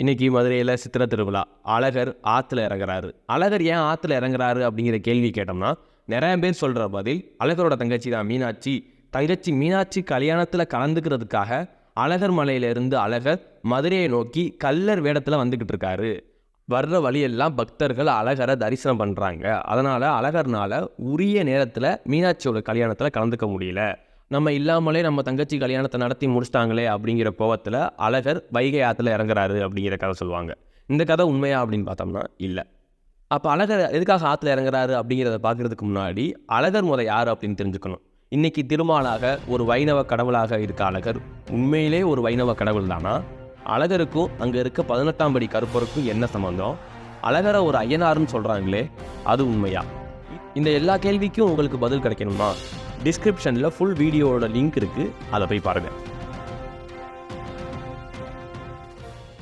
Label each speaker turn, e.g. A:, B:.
A: இன்றைக்கி மதுரையில் சித்திரை திருவிழா. அழகர் ஆற்றுல இறங்குறாரு. அழகர் ஏன் ஆற்றுல இறங்குறாரு அப்படிங்கிற கேள்வி கேட்டோம்னா நிறைய பேர் சொல்கிற பதில் அழகரோட தங்கச்சி தான் மீனாட்சி. தங்கச்சி மீனாட்சி கல்யாணத்தில் கலந்துக்கிறதுக்காக அழகர் மலையிலிருந்து அழகர் மதுரையை நோக்கி கல்லர் வேடத்தில் வந்துக்கிட்டு இருக்காரு. வர்ற வழியெல்லாம் பக்தர்கள் அழகரை தரிசனம் பண்ணுறாங்க அதனால் அழகர்னால உரிய நேரத்தில் மீனாட்சியோட கல்யாணத்தில் கலந்துக்க முடியல. நம்ம இல்லாமலே நம்ம தங்கச்சி கல்யாணத்தை நடத்தி முடிச்சிட்டாங்களே அப்படிங்கிற கோவத்தில் அழகர் வைகை ஆற்றுல இறங்குறாரு அப்படிங்கிற கதை சொல்லுவாங்க. இந்த கதை உண்மையா அப்படின்னு பார்த்தோம்னா இல்லை. அப்போ அழகர் எதுக்காக ஆற்றுல இறங்குறாரு அப்படிங்கிறத பார்க்குறதுக்கு முன்னாடி அழகர் முறை யார் அப்படின்னு தெரிஞ்சுக்கணும். இன்றைக்கி திருமாலாக ஒரு வைணவ கடவுளாக இருக்க அழகர் உண்மையிலே ஒரு வைணவ கடவுள் தானா? அழகருக்கும் அங்கே இருக்க பதினெட்டாம் படி கருப்பருக்கும் என்ன சம்மந்தம் அழகரை ஒரு ஐயனாருன்னு சொல்கிறாங்களே அது உண்மையா? இந்த எல்லா கேள்விக்கும் உங்களுக்கு பதில் கிடைக்கணுமா டிஸ்கிரிப்ஷனில் ஃபுல் வீடியோவோட லிங்க் இருக்குது அதை போய் பாருங்கள்